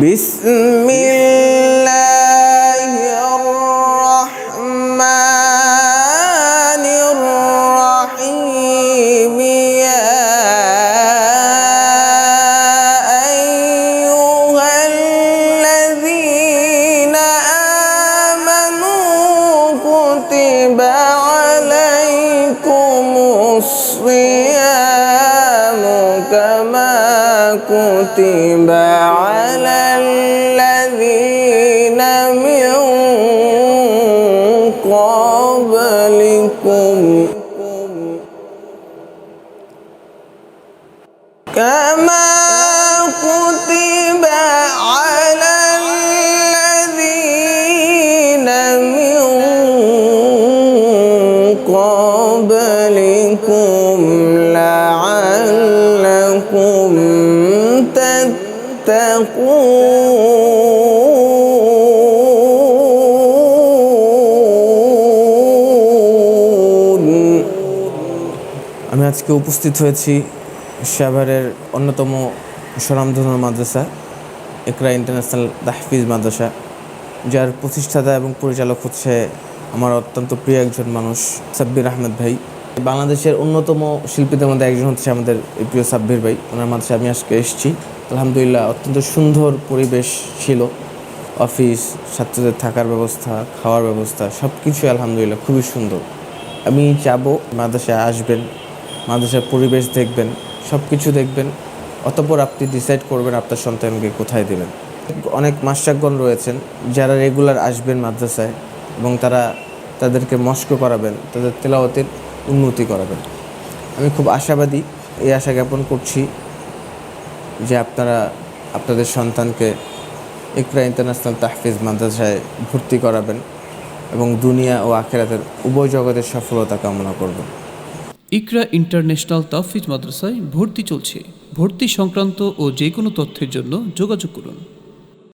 بسم الله الرحمن الرحيم يا أيها الذين آمنوا كتب عليكم الصيام كما كتب على كما كتب على الذين من قبلكم لعلكم تتقون আমি আজকে উপস্থিত হয়েছি সাভারের অন্যতম স্বনামধন্য মাদ্রাসা একরা ইন্টারন্যাশনাল তাহফিজ মাদ্রাসা, যার প্রতিষ্ঠাতা এবং পরিচালক হচ্ছে আমার অত্যন্ত প্রিয় একজন মানুষ, সাব্বির আহমেদ ভাই। বাংলাদেশের অন্যতম শিল্পীদের মধ্যে একজন হচ্ছে আমাদের প্রিয় সাব্বির ভাই। ওনার মাদ্রাসায় আমি আজকে এসেছি। আলহামদুলিল্লাহ, অত্যন্ত সুন্দর পরিবেশ ছিল। অফিস, ছাত্রদের থাকার ব্যবস্থা, খাওয়ার ব্যবস্থা সব কিছুই আলহামদুলিল্লাহ খুবই সুন্দর। আমি চাবো মাদ্রাসায় আসবেন, মাদ্রাসার পরিবেশ দেখবেন। সব কিছু দেখবেন, অতপর আপনি ডিসাইড করবেন আপনার সন্তানকে কোথায় দেবেন। অনেক মাস্টারগণ রয়েছেন যারা রেগুলার আসবেন মাদ্রাসায় এবং তারা তাদেরকে মস্ক করাবেন, তাদের তেলাওয়াতের উন্নতি করাবেন। আমি খুব আশাবাদী এই আশা জ্ঞাপন করছি যে আপনারা আপনাদের সন্তানকে ইকরা ইন্টারন্যাশনাল তাহফিজ মাদ্রাসায় ভর্তি করাবেন এবং দুনিয়া ও আখেরাতের উভয় জগতের সফলতা কামনা করবেন। ইকরা ইন্টারন্যাশনাল তাফিজ মাদ্রাসায় ভর্তি চলছে। ভর্তি সংক্রান্ত ও যে কোনো তথ্যের জন্য যোগাযোগ করুন।